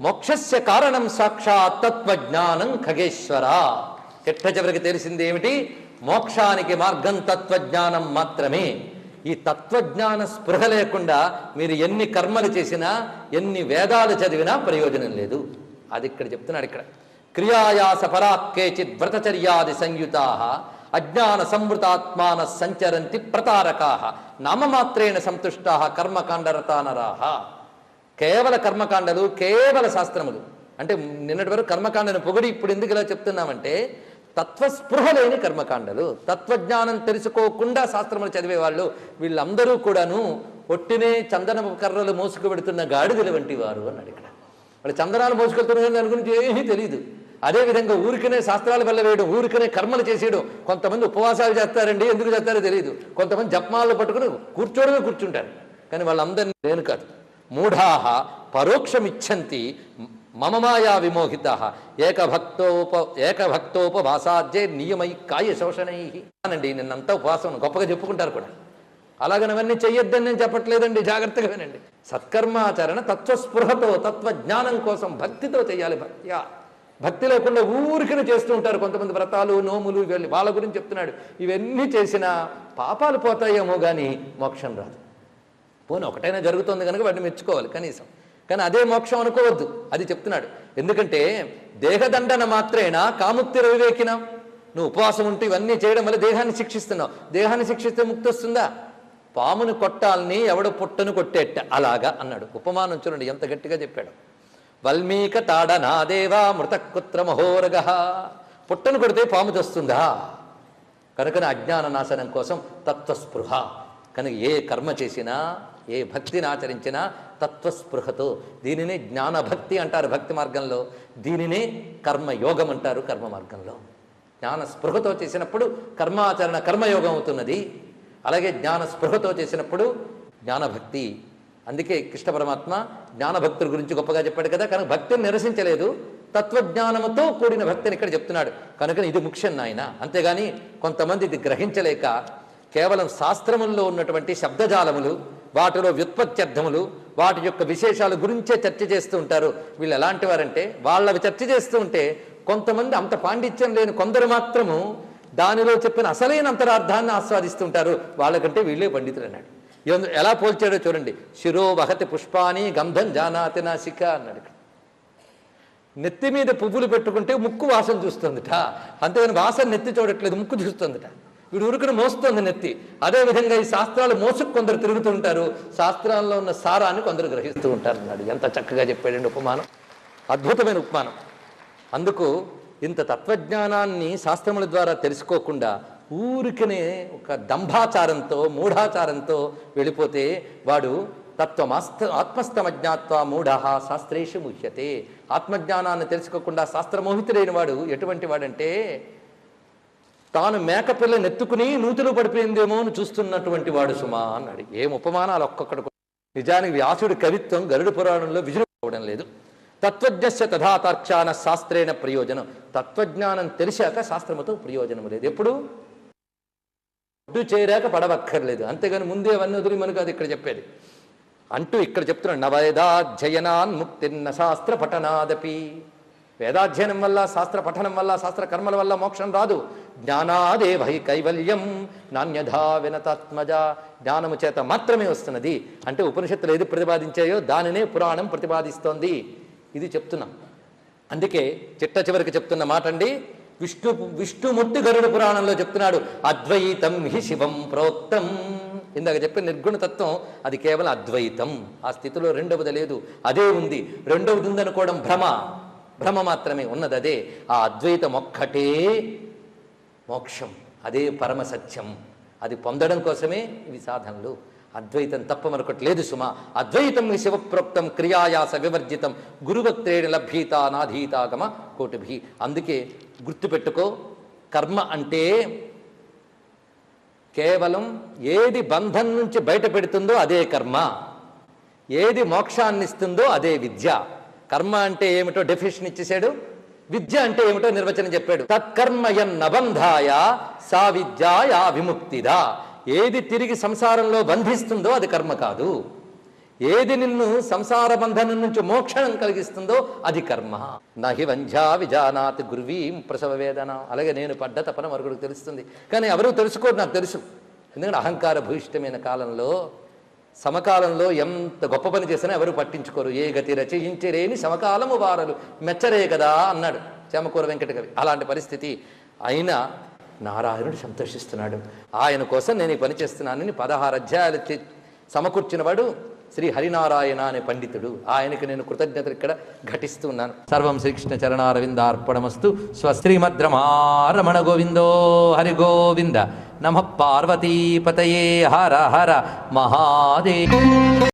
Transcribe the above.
మోక్షస్య కారణం సాక్షాత్ తత్వజ్ఞానం ఖగేశ్వర. చిట్ట చివరికి తెలిసింది ఏమిటి? మోక్షానికి మార్గం తత్వజ్ఞానం మాత్రమే. ఈ తత్వజ్ఞాన స్పృహ లేకుండా మీరు ఎన్ని కర్మలు చేసినా ఎన్ని వేదాలు చదివినా ప్రయోజనం లేదు. అది ఇక్కడ చెప్తున్నాడు ఇక్కడ. క్రియాయాస పరాక్ కేచిత్ వ్రతచర్యాది సంయుతా అజ్ఞాన సంవృతాత్మాన సంచరంతి ప్రతారకా నామమాత్రేణ సంతుష్టా కర్మకాండరతానరాహ కేవల కర్మకాండలు కేవల శాస్త్రములు. అంటే నిన్నటి వరకు కర్మకాండను పొగిడి ఇప్పుడు ఎందుకు ఇలా చెప్తున్నామంటే తత్వస్పృహ లేని కర్మకాండలు. తత్వజ్ఞానం తెలుసుకోకుండా శాస్త్రములు చదివే వాళ్ళు వీళ్ళందరూ కూడాను ఒట్టినే చందనపు కర్రలు మోసుకు పెడుతున్న గాడిదల వంటి వారు అన్నాడు ఇక్కడ. వాళ్ళు చందనాలు మోసుకెళ్తున్నారు దాని గురించి ఏమీ తెలియదు అదేవిధంగా ఊరికనే శాస్త్రాలు వెళ్ళవేయడం ఊరికనే కర్మలు చేసేయడం కొంతమంది ఉపవాసాలు చేస్తారండి ఎందుకు చేస్తారో తెలియదు కొంతమంది జపమాలు పట్టుకుని కూర్చోడమే కూర్చుంటారు. కానీ వాళ్ళందరినీ నేను కాదు. మూఢాహ పరోక్షమిచ్చంతి మమ మాయా విమోహిత ఏకభక్తోప ఏకభక్తోపవాసాధ్యే నియమై కాయ శోషణై అనండి. నిన్నంతా ఉపవాసం గొప్పగా చెప్పుకుంటారు కూడా. అలాగని అవన్నీ చెయ్యొద్దని నేను చెప్పట్లేదండి. జాగ్రత్తగా వినండి. సత్కర్మాచరణ తత్వస్పృహతో తత్వజ్ఞానం కోసం భక్తితో చేయాలి భక్త్యా. భక్తి లేకుండా ఊరికనే చేస్తూ ఉంటారు కొంతమంది వ్రతాలు నోములు ఇవన్నీ. వాళ్ళ గురించి చెప్తున్నాడు. ఇవన్నీ చేసినా పాపాలు పోతాయేమో కానీ మోక్షం రాదు. పోనీ ఒకటైనా జరుగుతుంది కనుక వాటిని మెచ్చుకోవాలి కనీసం. కానీ అదే మోక్షం అనుకోవద్దు అది చెప్తున్నాడు. ఎందుకంటే దేహదండన మాత్రేనా కాముక్తి రవివేకిన? నువ్వు ఉపవాసం ఉంటూ ఇవన్నీ చేయడం వల్ల దేహాన్ని శిక్షిస్తున్నావు. దేహాన్ని శిక్షిస్తే ముక్తి వస్తుందా? పామును కొట్టాలని ఎవడు పుట్టను కొట్టేట అలాగా అన్నాడు. ఉపమానం చూడండి ఎంత గట్టిగా చెప్పాడు. వల్మీక తాడ నాదేవా మృతకుత్ర మహోరగ. పుట్టను కొడితే పాము తెస్తుందా కనుక అజ్ఞాన నాశనం కోసం తత్వస్పృహ. కనుక ఏ కర్మ చేసినా ఏ భక్తిని ఆచరించినా తత్వస్పృహతో. దీనినే జ్ఞానభక్తి అంటారు భక్తి మార్గంలో. దీనినే కర్మయోగం అంటారు కర్మ మార్గంలో. జ్ఞాన స్పృహతో చేసినప్పుడు కర్మాచరణ కర్మయోగం అవుతున్నది. అలాగే జ్ఞాన స్పృహతో చేసినప్పుడు జ్ఞానభక్తి. అందుకే కృష్ణ పరమాత్మ జ్ఞానభక్తుల గురించి గొప్పగా చెప్పాడు కదా కనుక భక్తిని నిరసించలేదు. తత్వజ్ఞానముతో కూడిన భక్తిని ఇక్కడ చెప్తున్నాడు. కనుక ఇది ముఖ్యం నాయన. అంతేగాని కొంతమంది ఇది గ్రహించలేక కేవలం శాస్త్రముల్లో ఉన్నటువంటి శబ్దజాలములు వాటిలో వ్యుత్పత్త్యర్థములు వాటి యొక్క విశేషాల గురించే చర్చ చేస్తూ ఉంటారు. వీళ్ళు ఎలాంటి వారంటే వాళ్ళవి చర్చ చేస్తూ ఉంటే కొంతమంది అంత పాండిత్యం లేని కొందరు మాత్రము దానిలో చెప్పిన అసలైన అంతరార్థాన్ని ఆస్వాదిస్తుంటారు వాళ్ళకంటే వీళ్ళే పండితులు అన్నాడు. ఎలా పోల్చాడో చూడండి. శిరో వహతి పుష్పాని గంధం జానాతి నాసిక అన్నాడు నెత్తి మీద పువ్వులు పెట్టుకుంటే ముక్కు వాసన చూస్తుందిట. అంతేగాని వాసన నెత్తి చూడట్లేదు ముక్కు చూస్తుందిట. వీడు ఉరుకును మోస్తుంది నెత్తి. అదేవిధంగా ఈ శాస్త్రాలు మోసుకు కొందరు తిరుగుతుంటారు. శాస్త్రాల్లో ఉన్న సారాన్ని కొందరు గ్రహిస్తూ ఉంటారు అన్నాడు ఎంత చక్కగా చెప్పాడండి ఉపమానం. అద్భుతమైన ఉపమానం. అందుకు ఇంత తత్వజ్ఞానాన్ని శాస్త్రముల ద్వారా తెలుసుకోకుండా ఊరికనే ఒక దంభాచారంతో మూఢాచారంతో వెళ్ళిపోతే వాడు తత్వమాస్త ఆత్మస్థమజ్ఞాత్వ మూఢ శాస్త్రేషు ముహ్యతే. ఆత్మజ్ఞానాన్ని తెలుసుకోకుండా శాస్త్రమోహితుడైన వాడు ఎటువంటి వాడంటే తాను మేకపిల్ల నెత్తుకుని నూతులు పడిపోయిందేమో అని చూస్తున్నటువంటి వాడు సుమా అన్నాడు. ఏం ఉపమానాలు ఒక్కొక్కడు నిజానికి వ్యాసుడి కవిత్వం గరుడు పురాణంలో విజృంభించడం లేదు. తత్వజ్ఞస్య తథాతార్క్షాన శాస్త్రేణ ప్రయోజనం. తత్వజ్ఞానం తెలిసాక శాస్త్రముతో ప్రయోజనం లేదు. ఎప్పుడు? ఒడ్డు చేరాక పడవక్కర్లేదు. అంతేగాని ముందే అవన్నీ వదిలి మనకు అది ఇక్కడ చెప్పేది. అంటూ ఇక్కడ చెప్తున్నాడు నవేదాధ్యయనాన్ ముక్తిన్న శాస్త్ర పఠనాదపి. వేదాధ్యయనం వల్ల శాస్త్ర పఠనం వల్ల శాస్త్ర కర్మల వల్ల మోక్షం రాదు. జ్ఞానాదేవై కైవల్యం నాణ్యధా వినతాత్మజ. జ్ఞానము చేత మాత్రమే వస్తున్నది. అంటే ఉపనిషత్తులు ఏది ప్రతిపాదించాయో దానినే పురాణం ప్రతిపాదిస్తోంది. ఇది చెప్తున్నాం. అందుకే చిట్ట చివరికి చెప్తున్న మాట అండి విష్ణు విష్ణుముట్టి గరుడు పురాణంలో చెప్తున్నాడు అద్వైతం హి శివం ప్రోక్తం. ఇందాక చెప్పిన నిర్గుణతత్వం అది కేవలం అద్వైతం. ఆ స్థితిలో రెండవది లేదు. అదే ఉంది. రెండవది ఉందనుకోవడం భ్రమ. భ్రమ మాత్రమే ఉన్నది అదే ఆ అద్వైతం ఒక్కటే మోక్షం. అదే పరమ సత్యం. అది పొందడం కోసమే ఇవి సాధనలు. అద్వైతం తప్ప మరొకటి లేదు సుమా. అద్వైతం శివప్రోక్తం క్రియాయాస వివర్జితం. గురువక్త్రేణ లభ్యత నాధీతాగమ కోటిభి. అందుకే గుర్తుపెట్టుకో కర్మ అంటే కేవలం ఏది బంధం నుంచి బయట పెడుతుందో అదే కర్మ. ఏది మోక్షాన్నిస్తుందో అదే విద్య. కర్మ అంటే ఏమిటో డెఫినేషన్ ఇచ్చేసాడు. విద్య అంటే ఏమిటో నిర్వచనం చెప్పాడు. తత్కర్మయన్నబంధాయ సా విద్యాయా విముక్తిదా. ఏది తిరిగి సంసారంలో బంధిస్తుందో అది కర్మ కాదు. ఏది నిన్ను సంసార బంధనం నుంచి మోక్షం కలిగిస్తుందో అది కర్మ. నహి వంజా విజానాత్ గురువీం ప్రసవ వేదన. అలాగే నేను పడ్డ తపన మరొకరికి తెలుస్తుంది. కానీ ఎవరు తెలుసుకోరు నాకు తెలుసు. ఎందుకంటే అహంకార భూయిష్టమైన కాలంలో సమకాలంలో ఎంత గొప్ప పని చేసినా ఎవరు పట్టించుకోరు. ఏ గతి రచయించరేని సమకాలము వారలు. మెచ్చరే కదా అన్నాడు చేమకూర వెంకట కవి అలాంటి పరిస్థితి. అయినా నారాయణుడు సంతోషిస్తున్నాడు. ఆయన కోసం నేను ఈ పని చేస్తున్నానని పదహారు అధ్యాయాలు సమకూర్చినవాడు శ్రీ హరినారాయణ అనే పండితుడు. ఆయనకి నేను కృతజ్ఞతలు ఇక్కడ ఘటిస్తూ ఉన్నాను సర్వం శ్రీకృష్ణ చరణారవిందార్పణమస్తు. స్వశ్రీమద్రమారమణ గోవిందో హరి గోవింద. నమ పార్వతీపతయే హర హర మహాదేవ